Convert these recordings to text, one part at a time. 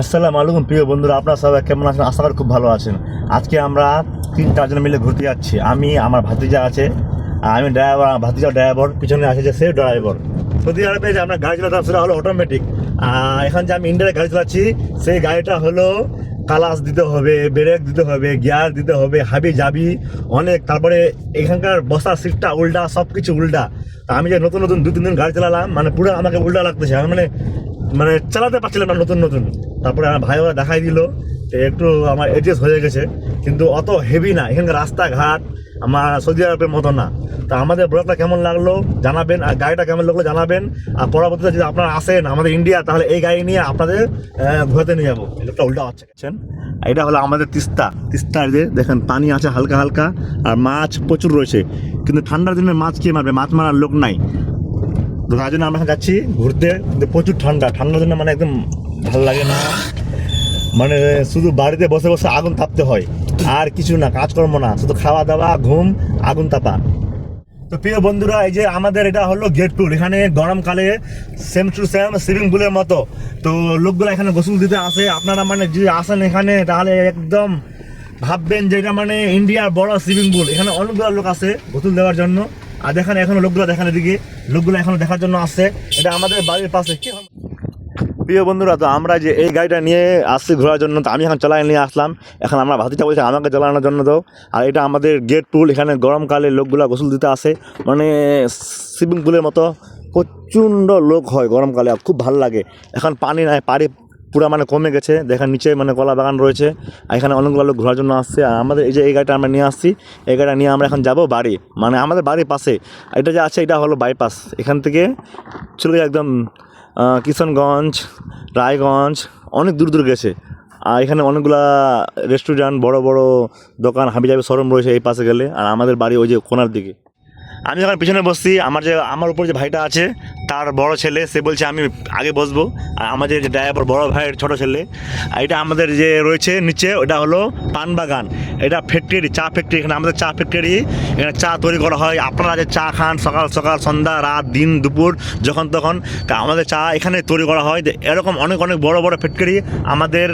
আসসালামু আলাইকুম প্রিয় বন্ধুরা, আপনারা সবাই কেমন আছেন? আশা করি খুব ভালো আছেন। আজকে আমরা তিন চারজন মিলে ঘুরতে যাচ্ছি। আমি, আমার ভাতিজা আছে আমি ড্রাইভার আমার ভাতিজা ড্রাইভার পিছনে আছে যে সে ড্রাইভার সৌদি আরবে যে আমরা গাড়ি চালাতাম সেটা হলো অটোমেটিক আর এখান যে আমি ইন্ডিয়ায় গাড়ি চালাচ্ছি। সেই গাড়িটা হলো কালাস দিতে হবে ব্রেক দিতে হবে গিয়ার দিতে হবে, হাবি যাবি অনেক। তারপরে এখানকার বসার সিটটা উল্টা সব কিছু উল্টা আমি যে নতুন নতুন দু তিন দিন গাড়ি চালালাম মানে পুরো আমাকে উল্টা লাগতেছে। মানে মানে চালাতে পারছিলাম না নতুন নতুন। তারপরে আমার ভাই ওরা দেখাই দিল একটু আমার এডজাস্ট হয়ে গেছে, কিন্তু অত হেভি না। এখানকার রাস্তাঘাট আমার সৌদি আরবের মতো না। তা আমাদের ব্লগটা কেমন লাগল জানাবেন, আর গাড়িটা কেমন লাগল জানাবেন, আর পরবর্তীতে যদি আপনারা আসেন আমাদের ইন্ডিয়া, তাহলে এই গাড়ি নিয়ে আপনাদের ঘুরতে নিয়ে যাব। লোকটা উল্টা হচ্ছে। দেখছেন? এটা হলো আমাদের তিস্তা। তিস্তার যে দেখেন, পানি আছে হালকা হালকা, আর মাছ প্রচুর রয়েছে। কিন্তু ঠান্ডার দিনে মাছ কে মারবে? মাছ মারার লোক নাই। তো তার জন্য আমরা যাচ্ছি, ঘুরতে প্রচুর ঠান্ডা। ঠান্ডার জন্য মানে একদম ভালো লাগে না। মানে শুধু বাড়িতে বসে বসে আগুন তাপতে হয়। আর কিছু না, কাজকর্ম না, শুধু খাওয়া দাওয়া, ঘুম, আগুন তাপা। তো প্রিয় বন্ধুরা, এই যে আমাদের এটা হলো গেট টুল এখানে গরমকালে সেম টু সেম সুইমিং পুলের মতো। তো লোকগুলো এখানে গোসল দিতে আসে। আপনারা মানে যদি আসেন এখানে, তাহলে একদম ভাববেন যে এটা মানে ইন্ডিয়ার বড় সুইমিং পুল এখানে অনেকগুলো লোক আসে গোসল দেওয়ার জন্য। আর দেখেন এখনও লোকগুলো দেখেন এদিকে, লোকগুলো এখনও দেখার জন্য আসছে। এটা আমাদের বাড়ির পাশে। কি প্রিয় বন্ধুরা, তো আমরা যে এই গাড়িটা নিয়ে আসছি ঘোরার জন্য, তো আমি এখন চালাই নিয়ে আসলাম। এখন আমরা ভাতিটা বলছি আমাকে চালানোর জন্য তো আর এটা আমাদের গেট পুল এখানে গরমকালে লোকগুলা গোসল দিতে আসে। মানে সুইমিং পুলের মতো প্রচণ্ড লোক হয় গরমকালে খুব ভালো লাগে। এখন পানি নাই, পানি পুরো মানে কমে গেছে। দেখেন নিচে মানে কলা বাগান রয়েছে। এখানে অনেকগুলো লোক ঘোরার জন্য আসছে। আর আমাদের এই যে এই গাড়িটা আমরা নিয়ে আসছি, এই গাড়িটা নিয়ে আমরা এখন যাব বাড়ি। মানে আমাদের বাড়ির পাশে। এটা যে আছে, এটা হলো বাইপাস এখান থেকে চলে যায় একদম কিশনগঞ্জ রায়গঞ্জ, অনেক দূর দূর গেছে। আর এখানে অনেকগুলা রেস্টুরেন্ট বড় বড় দোকান হাবি যাবে শোরুম রয়েছে এই পাশে গেলে। আর আমাদের বাড়ি ওই যে কোনার দিকে। আমি যখন পিছনে বসছি, আমার যে, আমার উপর যে ভাইটা আছে, তার বড় ছেলে, সে বলছে, আমি আগে বসবো। আর আমাদের যে ড্রাইভার, বড় ভাইয়ের ছোট ছেলে আর এটা আমাদের যে রয়েছে নিচে, ওটা হলো পান বাগান। এটা ফ্যাক্টরি চা ফ্যাক্টরি এখানে আমাদের চা ফ্যাক্টরি এখানে চা তৈরি করা হয়। আপনারা যে চা খান সকাল সকাল, সন্ধ্যা, রাত, দিন, দুপুর, যখন তখন, তা আমাদের চা এখানে তৈরি করা হয়। এরকম অনেক অনেক বড় বড় ফ্যাক্টরি আমাদের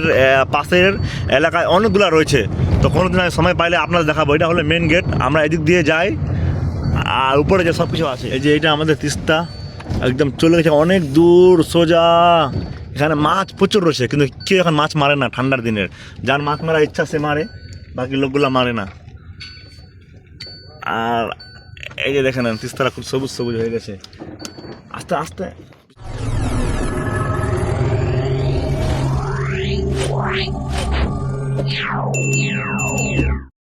পাশের এলাকায় অনেকগুলো রয়েছে। তো কোনো দিন সময় পাইলে আপনারা দেখাবো। এটা হলো মেন গেট আমরা এদিক দিয়ে যাই। আর উপরে যে সব কিছু আছে। এই যে এটা আমাদের তিস্তা, একদম চলে গেছে, অনেক দূর, সোজা। এখানে মাছ প্রচুর রয়েছে, কিন্তু কেউ এখন মাছ মারে না ঠান্ডার দিনের। যার মাছ মারার ইচ্ছা, সে মারে, বাকি লোকগুলো মারে না। আর এই যে দেখেন তিস্তারা খুব সবুজ সবুজ হয়ে গেছে। আস্তে আস্তে।